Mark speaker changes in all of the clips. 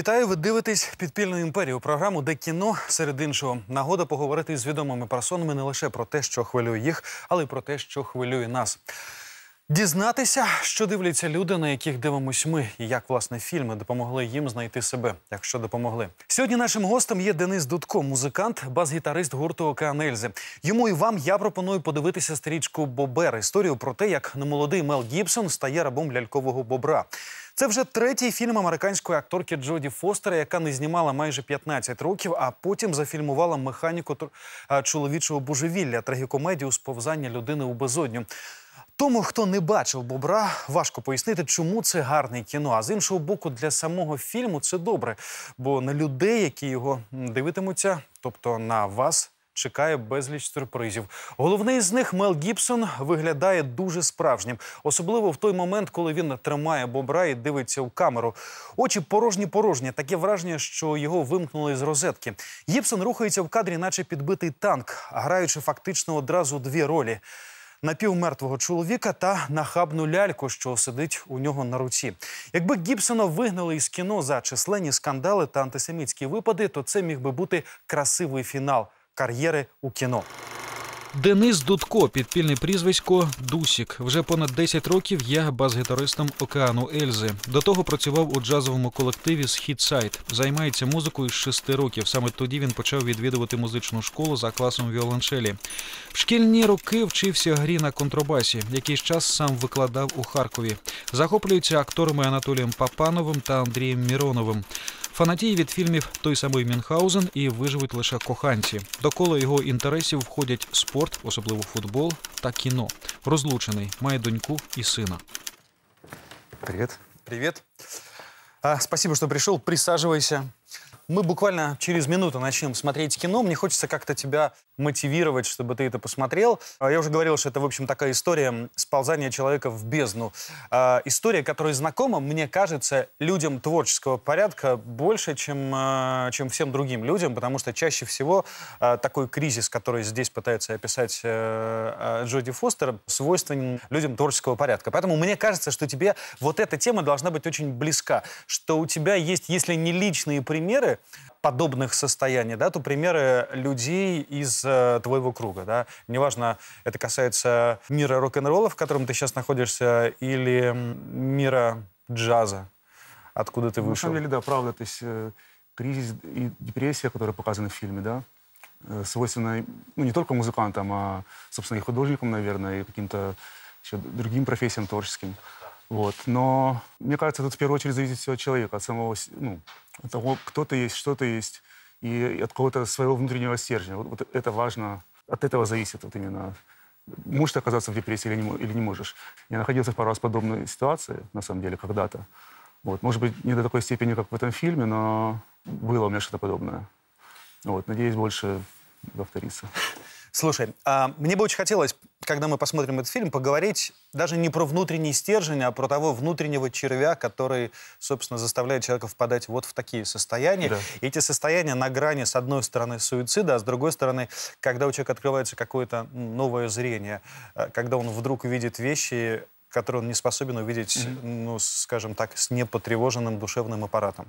Speaker 1: Вітаю, ви дивитесь підпільну імперію. Програму, де кіно серед іншого нагода поговорити з відомими персонами не лише про те, що хвилює їх, але й про те, що хвилює нас. Дізнатися, що дивляться люди, на яких дивимось ми, і як власне фільми допомогли їм знайти себе, якщо допомогли. Сьогодні нашим гостем є Денис Дудко, музикант, бас-гітарист гурту Океан Ельзи. Йому і вам я пропоную подивитися стрічку Бобер. Історію про те, як немолодий Мел Гібсон стає рабом лялькового бобра. Це вже третій фільм американської акторки Джоді Фостера, яка не знімала майже 15 років, а потім зафільмувала механіку чоловічого божевілля, трагікомедію сповзання людини у безодню. Тому, хто не бачив бобра, важко пояснити, чому це гарне кіно. А з іншого боку, для самого фільму це добре. Бо на людей, які його дивитимуться, тобто на вас. Чекає безліч сюрпризів. Головний з них Мел Гібсон виглядає дуже справжнім, особливо в той момент, коли він тримає бобра і дивиться в камеру. Очі порожні порожні. Таке враження, що його вимкнули з розетки. Гібсон рухається в кадрі, наче підбитий танк, граючи фактично одразу дві ролі напівмертвого чоловіка та нахабну ляльку, що сидить у нього на руці. Якби Гібсона вигнали із кіно за численні скандали та антисемітські випади, то це міг би бути красивий фінал кар'єри у кіно. Денис Дудко, підпільне прізвисько Дусік. Вже понад 10 років є бас-гітаристом океану Ельзи. До того працював у джазовому колективі Східсайд. Займається музикою з 6 років. Саме тоді він почав відвідувати музичну школу за класом віолончелі. В шкільні роки вчився грі на контрабасі. Якийсь час сам викладав у Харкові. Захоплюється акторами Анатолієм Папановим та Андрієм Міроновим. Фанатіє від фільмів той самий Мюнхгаузен і виживуть лише коханці. До кола його інтересів входять спорт, особливо футбол та кіно. Розлучений, має доньку і сина.
Speaker 2: Привет.
Speaker 1: Привет. А, спасибо, что пришел. Присаживайся. Мы буквально через минуту начнем смотреть кино. Мне хочется как-то тебя мотивировать, чтобы ты это посмотрел. А, Я уже говорил, что это, в общем, такая история сползания человека в бездну. А, История, которая знакома, мне кажется, людям творческого порядка больше, чем, а, чем всем другим людям, потому что чаще всего такой кризис, который здесь пытается описать э, Джоди Фостер, свойственен людям творческого порядка. Поэтому мне кажется, что тебе вот эта тема должна быть очень близка, что у тебя есть, если не личные примеры, подобных состояний, да, то примеры людей из э, твоего круга, да. Неважно, это касается мира рок-н-ролла, в котором ты сейчас находишься, или мира джаза, откуда ты
Speaker 2: Ну, На
Speaker 1: вышел.
Speaker 2: самом деле, да, правда. То есть э, кризис и депрессия, которые показаны в фильме, да, э, свойственна ну, не только музыкантам, а, собственно, и художникам, наверное, и каким-то еще другим профессиям творческим. Вот. Но мне кажется, тут в первую очередь зависит все от человека, от самого, ну, того, кто ты есть, что ты есть, и от какого-то своего внутреннего стержня. Вот, вот это важно, от этого зависит вот именно можешь ты оказаться в депрессии или не, или не можешь. Я находился пару раз в подобной ситуации, на самом деле, когда-то. Вот. Может быть, не до такой степени, как в этом фильме, но было у меня что-то подобное. Вот. Надеюсь, больше повторится.
Speaker 1: Слушай, а, мне бы очень хотелось, когда мы посмотрим этот фильм, поговорить даже не про внутренний стержень, а про того внутреннего червя, который, собственно, заставляет человека впадать вот в такие состояния.
Speaker 2: Да.
Speaker 1: И эти состояния на грани, с одной стороны, суицида, а с другой стороны, когда у человека открывается какое-то новое зрение, э, когда он вдруг видит вещи, которые он не способен увидеть, ну, скажем так, с непотревоженным душевным аппаратом.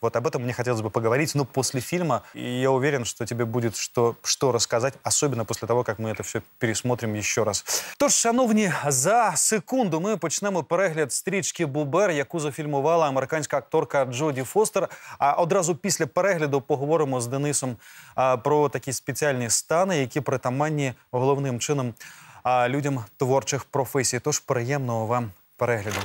Speaker 1: Вот об этом мне хотелось бы поговорить, но после фильма, и я уверен, что тебе будет что, что рассказать, особенно после того, как мы это все пересмотрим еще раз. Тож, шановні, за секунду ми почнемо перегляд стрічки Бубер, яку зафільмувала американська акторка Джоді Фостер. А одразу після перегляду поговоримо з Денисом а, про такі спеціальні стани, які притаманні головним чином а, людям творчих професій. Тож приємного вам перегляду.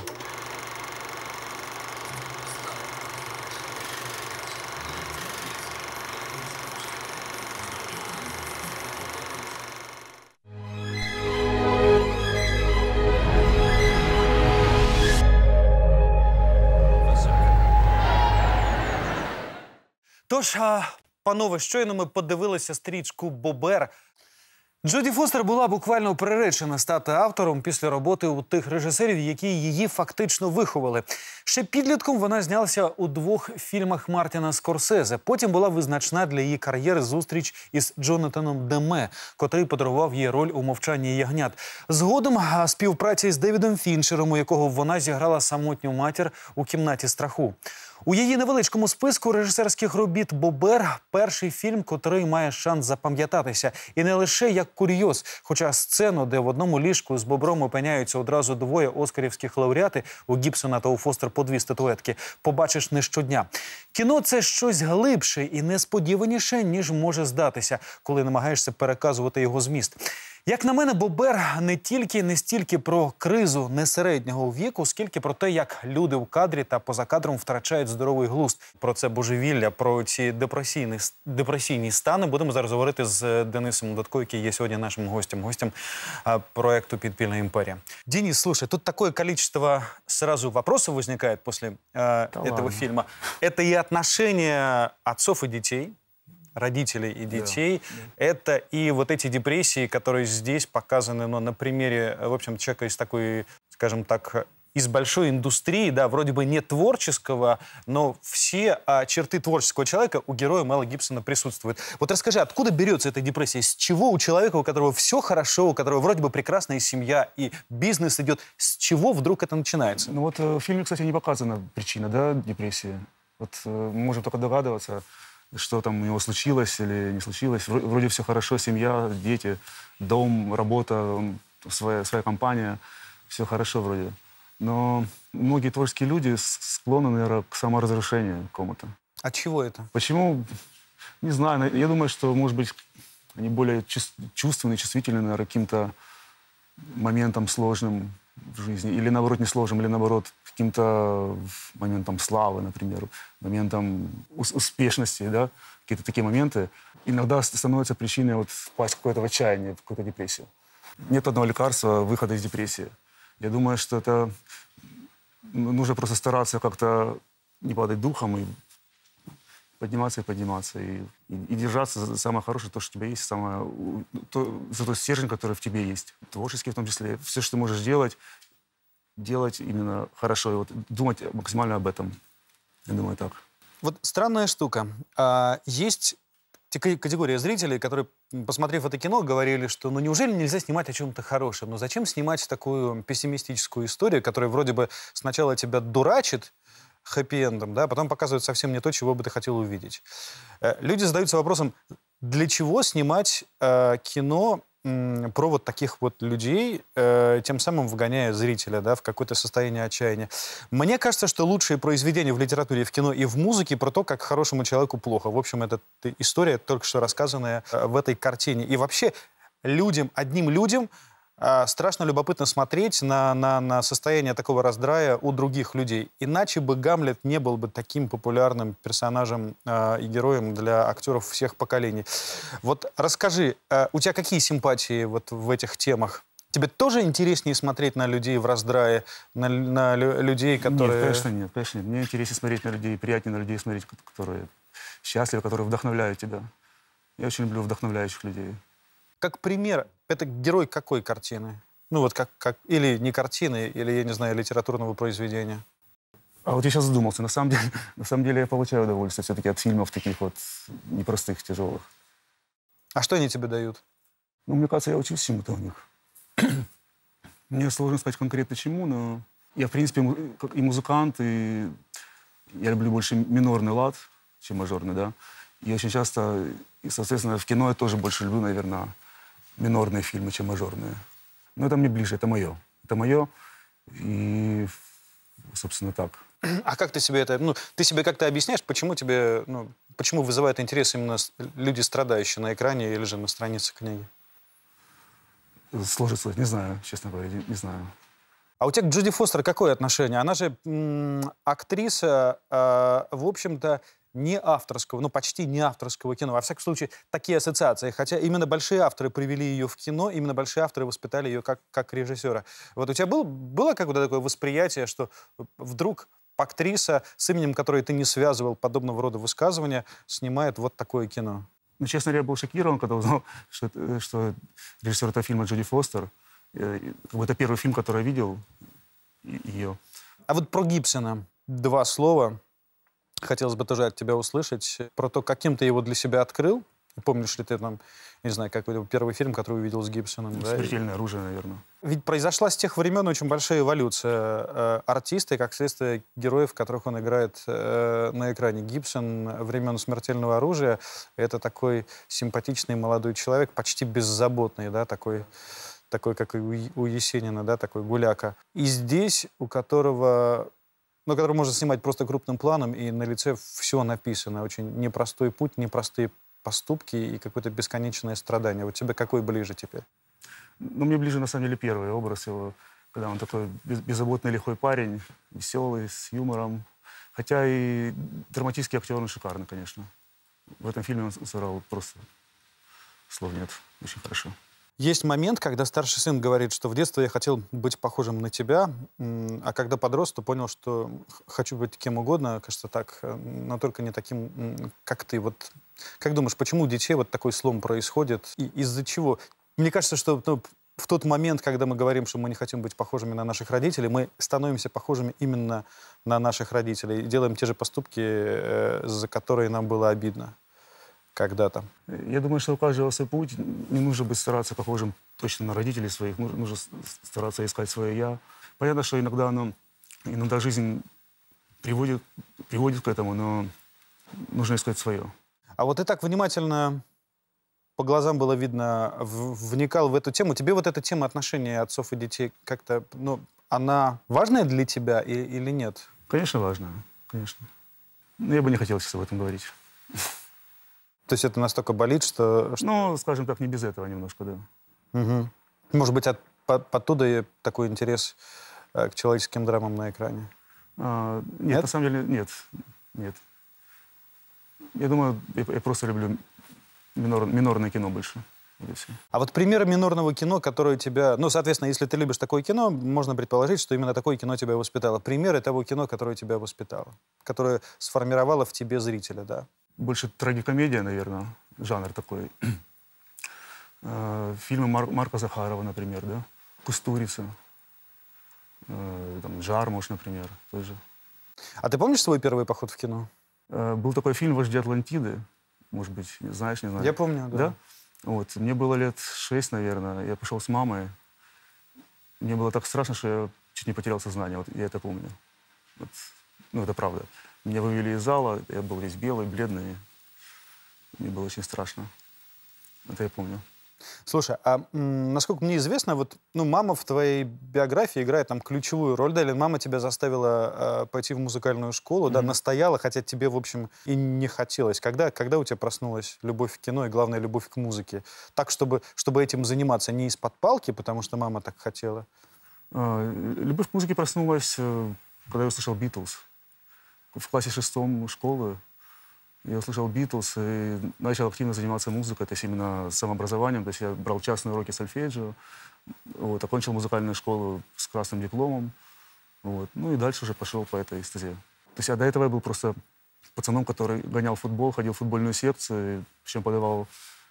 Speaker 1: Тож, панове, щойно ми подивилися стрічку Бобер. Джоді Фостер була буквально приречена стати автором після роботи у тих режисерів, які її фактично виховали. Ще підлітком вона знялася у двох фільмах Мартіна Скорсезе. Потім була визначна для її кар'єри зустріч із Джонатаном Деме, котрий подарував їй роль у мовчанні ягнят. Згодом співпраця із Девідом Фінчером, у якого вона зіграла самотню матір у кімнаті страху. У її невеличкому списку режисерських робіт Бобер перший фільм, котрий має шанс запам'ятатися, і не лише як курйоз. Хоча сцену, де в одному ліжку з бобром опиняються одразу двоє оскарівських лауреати у Гібсона та у Фостер по дві статуетки, побачиш не щодня. Кіно це щось глибше і несподіваніше, ніж може здатися, коли намагаєшся переказувати його зміст. Як на мене, Бобер не тільки не стільки про кризу несереднього віку, скільки про те, як люди в кадрі та поза кадром втрачають здоровий глузд. Про це божевілля, про ці депресійні, депресійні стани будемо зараз говорити з Денисом Дудко, який є сьогодні нашим гостем, гостем а, проекту «Підпільна імперія». Денис, слушай, тут такое количество сразу вопросов возникает после э, этого
Speaker 2: ладно.
Speaker 1: фильма. Это и отношения отцов и детей, Родителей и детей. Это и вот эти депрессии, которые здесь показаны ну, на примере, в общем, человека из такой, скажем так, из большой индустрии, да, вроде бы не творческого, но все а, черты творческого человека у героя Мела Гибсона присутствуют. Вот расскажи, откуда берется эта депрессия? С чего у человека, у которого все хорошо, у которого вроде бы прекрасная семья и бизнес идет, с чего вдруг это начинается?
Speaker 2: Ну вот э, в фильме, кстати, не показана причина, да, депрессии. Вот э, мы можем только догадываться, что там у него случилось или не случилось. Вро- Вроде все хорошо, семья, дети, дом, работа, своя, своя компания, все хорошо вроде. Но многие творческие люди склонны, наверное, к саморазрушению какому-то.
Speaker 1: От чего это?
Speaker 2: Почему? Не знаю. на- Я думаю, что, может быть, они более чувс- чувственные, чувствительны, наверное, каким-то моментам сложным в жизни. Или, наоборот, не сложным, или, наоборот, каким-то моментам славы, например, моментам ус- успешности, да, какие-то такие моменты. Иногда с- становятся причиной вот впасть в какое-то отчаяние, в какую-то депрессию. Нет одного лекарства выхода из депрессии. Я думаю, что это ну, нужно просто стараться как-то не падать духом и подниматься и подниматься. И, и, и держаться за самое хорошее, то, что у тебя есть, самое, то, за тот стержень, который в тебе есть. Творческий в том числе. Все, что ты можешь делать, делать именно хорошо. И вот думать максимально об этом. Я думаю, так.
Speaker 1: Вот странная штука. А, есть те- ка- категория зрителей, которые, посмотрев это кино, говорили, что ну неужели нельзя снимать о чем-то хорошем? Ну зачем снимать такую пессимистическую историю, которая вроде бы сначала тебя дурачит хэппи-эндом, да, а потом показывает совсем не то, чего бы ты хотел увидеть. Э, Люди задаются вопросом, для чего снимать э, кино м, про вот таких вот людей, э, тем самым вгоняя зрителя да, в какое-то состояние отчаяния. Мне кажется, что лучшие произведения в литературе, в кино и в музыке про то, как хорошему человеку плохо. В общем, это история, только что рассказанная э, в этой картине. И вообще людям, одним людям страшно любопытно смотреть на, на, на состояние такого раздрая у других людей. Иначе бы Гамлет не был бы таким популярным персонажем а, и героем для актеров всех поколений. Вот расскажи, а, у тебя какие симпатии вот в этих темах? Тебе тоже интереснее смотреть на людей в раздрае, на, на лю- людей, которые...
Speaker 2: Нет, конечно нет, конечно нет. Мне интереснее смотреть на людей, приятнее на людей смотреть, ко- которые счастливы, которые вдохновляют тебя. Я очень люблю вдохновляющих людей.
Speaker 1: Как пример, это герой какой картины? Ну вот как, как... Или не картины, или, я не знаю, литературного произведения.
Speaker 2: А вот я сейчас задумался. На самом деле, на самом деле я получаю удовольствие все-таки от фильмов таких вот непростых, тяжелых.
Speaker 1: А что они тебе дают?
Speaker 2: Ну, мне кажется, я учусь чему-то у них. Мне сложно сказать конкретно чему, но я, в принципе, и музыкант, и я люблю больше минорный лад, чем мажорный, да. И очень часто, и, соответственно, в кино я тоже больше люблю, наверное, минорные фильмы, чем мажорные. Но это мне ближе, это мое. Это мое, и, собственно, так.
Speaker 1: А как ты себе это... Ну, ты себе как-то объясняешь, почему тебе... Ну, почему вызывает интерес именно люди, страдающие на экране или же на странице книги?
Speaker 2: Сложно сказать, не знаю, честно говоря, не, не знаю.
Speaker 1: А у тебя к Джуди Фостер какое отношение? Она же актриса, э, в общем-то, не авторского, ну, почти не авторского кино. Во всяком случае, такие ассоциации. Хотя именно большие авторы привели ее в кино, именно большие авторы воспитали ее как, как режиссера. Вот у тебя был, было какое-то такое восприятие, что вдруг актриса с именем, которое ты не связывал, подобного рода высказывания, снимает вот такое кино?
Speaker 2: Ну, честно говоря, я был шокирован, когда узнал, что, что режиссер этого фильма Джоди Фостер. Э, это первый фильм, который я видел ее.
Speaker 1: А вот про Гибсона два слова. Хотелось бы тоже от тебя услышать. Про то, каким ты его для себя открыл. Помнишь ли ты там, не знаю, какой первый фильм, который увидел с Гибсоном? да?
Speaker 2: Смертельное оружие, наверное.
Speaker 1: Ведь произошла с тех времен очень большая эволюция э, артиста и, как следствие, героев, которых он играет э, на экране. Гибсон времен «Смертельного оружия» — это такой симпатичный молодой человек, почти беззаботный, да, такой, такой как и у Есенина, да, такой гуляка. И здесь, у которого ну, который можно снимать просто крупным планом, и на лице все написано. Очень непростой путь, непростые поступки и какое-то бесконечное страдание. Вот тебе какой ближе теперь?
Speaker 2: Ну, мне ближе, на самом деле, первый образ его, когда он такой без- беззаботный, лихой парень, веселый, с юмором. Хотя и драматический актер, он шикарный, конечно. В этом фильме он сыграл просто слов нет. Очень хорошо.
Speaker 1: Есть момент, когда старший сын говорит, что в детстве я хотел быть похожим на тебя, а когда подрос, то понял, что хочу быть кем угодно, кажется, так, э, но только не таким, как ты. Вот как думаешь, почему у детей вот такой слом происходит и из-за чего? Мне кажется, что ну, в тот момент, когда мы говорим, что мы не хотим быть похожими на наших родителей, мы становимся похожими именно на наших родителей и делаем те же поступки, э, за которые нам было обидно когда-то.
Speaker 2: Я думаю, что у каждого свой путь. Не нужно быть стараться похожим точно на родителей своих. Нужно, стараться искать свое «я». Понятно, что иногда, оно, иногда жизнь приводит, приводит к этому, но нужно искать свое.
Speaker 1: А вот ты так внимательно по глазам было видно, вникал в эту тему. Тебе вот эта тема отношений отцов и детей как-то, ну, она важная для тебя и- или нет?
Speaker 2: Конечно, важно, конечно. Но я бы не хотел сейчас об этом говорить.
Speaker 1: То есть это настолько болит, что...
Speaker 2: Ну, скажем так, не без этого немножко, да.
Speaker 1: Мгм. Может быть, от, по- оттуда и такой интерес э, к человеческим драмам на экране.
Speaker 2: А, нет,
Speaker 1: Нет?
Speaker 2: на самом деле, нет. Нет. Я думаю, я, я просто люблю минор- минорное кино больше.
Speaker 1: А вот примеры минорного кино, которое тебя... Ну, соответственно, если ты любишь такое кино, можно предположить, что именно такое кино тебя воспитало. Примеры того кино, которое тебя воспитало, которое сформировало в тебе зрителя, да?
Speaker 2: Больше трагикомедия, наверное, жанр такой. Э, Фильмы Мар- Марка Захарова, например, да? Кустурица. Э, Там, Жармуш, например, тоже.
Speaker 1: А ты помнишь свой первый поход в кино?
Speaker 2: Э, Был такой фильм «Вожди Атлантиды». Может быть, знаешь, не знаю.
Speaker 1: Я помню, да.
Speaker 2: Да? Вот. Мне было лет шесть, наверное. Я пошел с мамой. Мне было так страшно, что я чуть не потерял сознание. Вот я это помню. Вот. Ну, это правда. Меня вывели из зала, я был весь белый, бледный. Мне было очень страшно. Это я помню.
Speaker 1: Слушай, а насколько мне известно, вот, ну, мама в твоей биографии играет там ключевую роль, да, или мама тебя заставила э, пойти в музыкальную школу, да,
Speaker 2: Мгм.
Speaker 1: настояла, хотя тебе, в общем, и не хотелось. Когда, когда у тебя проснулась любовь к кино и, главное, любовь к музыке? Так, чтобы, чтобы этим заниматься не из-под палки, потому что мама так хотела.
Speaker 2: А, Любовь к музыке проснулась, э, когда я услышал «Битлз». В классе шестом школы я услышал «Битлз» и начал активно заниматься музыкой, то есть именно самообразованием. То есть я брал частные уроки сольфеджио, вот, окончил музыкальную школу с красным дипломом. Вот, ну и дальше уже пошел по этой стезе. То есть а до этого я был просто пацаном, который гонял футбол, ходил в футбольную секцию, причем подавал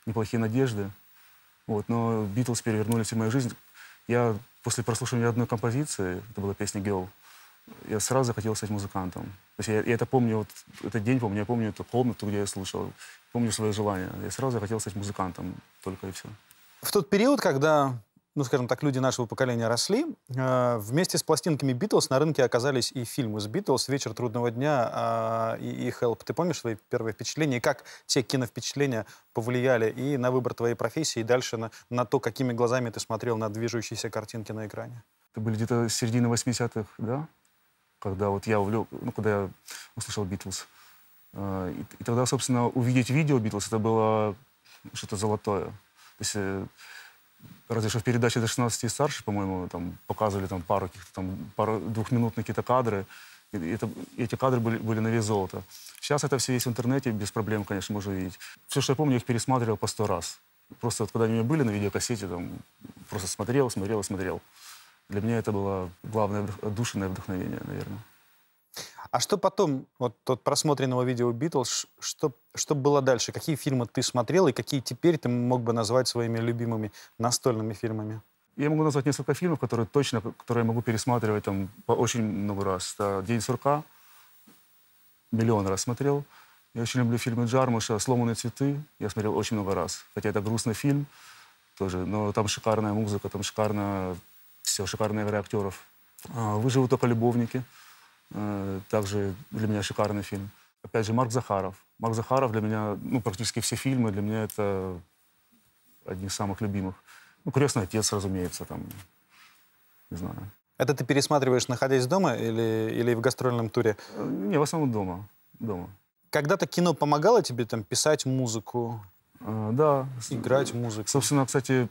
Speaker 2: неплохие надежды. Вот, но «Битлз» перевернули всю мою жизнь. Я после прослушивания одной композиции, это была песня «Girl», я сразу захотел стать музыкантом. То есть я, я это помню, вот этот день помню, я помню эту комнату, где я слушал, помню свое желание. Я сразу захотел стать музыкантом, только и все.
Speaker 1: В тот период, когда, ну, скажем так, люди нашего поколения росли, э, вместе с пластинками Битлз на рынке оказались и фильмы с Битлз «Вечер трудного дня» а, и, и «Help». Ты помнишь свои первые впечатления? И как те киновпечатления повлияли и на выбор твоей профессии, и дальше на, на то, какими глазами ты смотрел на движущиеся картинки на экране?
Speaker 2: Это были где-то середины 80-х, да? Когда вот я увлек, ну, когда я услышал «Битлз». Э, И, тогда, собственно, увидеть видео «Битлз» это было что-то золотое. То есть, э, разве что в передаче до 16 и старше, по-моему, там показывали там пару каких-то там пару двухминутные какие-то кадры. И это, эти кадры были, были на вес золота. Сейчас это все есть в интернете, без проблем, конечно, можно увидеть. Все, что я помню, я их пересматривал по сто раз. Просто вот когда они у меня были на видеокассете, там, просто смотрел, смотрел, смотрел. Для меня это было главное отдушинное вдохновение, наверное.
Speaker 1: А что потом, вот от просмотренного видео Битлз, что, что было дальше? Какие фильмы ты смотрел и какие теперь ты мог бы назвать своими любимыми настольными фильмами?
Speaker 2: Я могу назвать несколько фильмов, которые точно, которые я могу пересматривать там по очень много раз. Это «День сурка», миллион раз смотрел. Я очень люблю фильмы Джармуша «Сломанные цветы». Я смотрел очень много раз. Хотя это грустный фильм тоже, но там шикарная музыка, там шикарно все, шикарная игра актеров. А, «Выживут только любовники». Э, Также для меня шикарный фильм. Опять же, Марк Захаров. Марк Захаров для меня, ну, практически все фильмы для меня это одни из самых любимых. Ну, «Крестный отец», разумеется, там, не знаю.
Speaker 1: Это ты пересматриваешь, находясь дома или, или в гастрольном туре?
Speaker 2: Э, Не, в основном дома. Дома.
Speaker 1: Когда-то кино помогало тебе там писать музыку,
Speaker 2: А, Да.
Speaker 1: играть музыку?
Speaker 2: Собственно, кстати,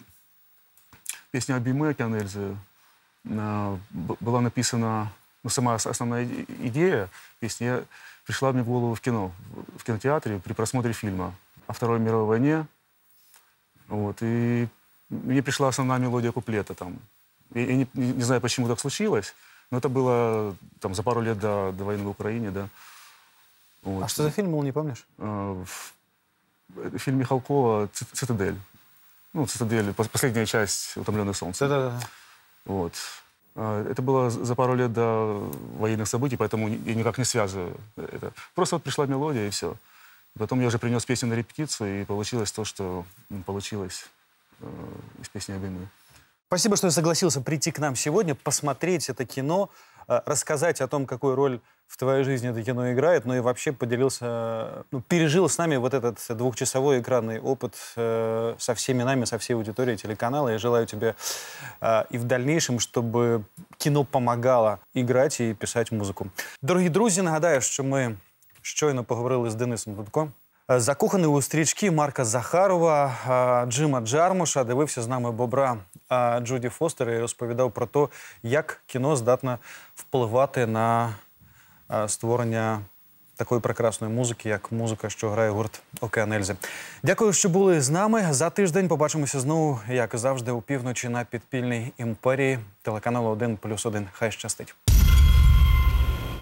Speaker 2: песня а, б- была написана, ну, сама ос- основная идея песни пришла мне в голову в кино, в кинотеатре при просмотре фильма о Второй мировой войне. Вот, и мне пришла основная мелодия куплета там. Я, я не, не- знаю, почему так случилось, но это было там за пару лет до, до войны в Украине, да. Вот.
Speaker 1: А что за фильм был, не помнишь?
Speaker 2: Э, в- это фильм Михалкова «Ци- «Цитадель». Ну, «Цитадель», пос- последняя часть «Утомленных солнцем».
Speaker 1: Да-да-да.
Speaker 2: Вот. А, Это было за пару лет до военных событий, поэтому я никак не связываю это. Просто вот пришла мелодия, и все. Потом я уже принес песню на репетицию, и получилось то, что получилось э, из песни «Обоймы».
Speaker 1: Спасибо, что согласился прийти к нам сегодня, посмотреть это кино, э, рассказать о том, какую роль в твоей жизни это кино играет, ну и вообще поделился, ну, пережил с нами вот этот двухчасовой экранный опыт э, со всеми нами, со всей аудиторией телеканала. Я желаю тебе э, и в дальнейшем, чтобы кіно помагало играть і писати музику. Дорогі друзі, нагадаю, що ми щойно поговорили з Денисом Дудко. Е, Закоханий у стрічки Марка Захарова, е, Джима Джармуша, дивився з нами бобра е, Джуді Фостер і розповідав про те, як кіно здатне впливати на створення такої прекрасної музики, як музика, що грає гурт Океан Ельзи. Дякую, що були з нами. За тиждень побачимося знову, як завжди, у півночі на підпільній імперії телеканалу 1 плюс 1. Хай щастить.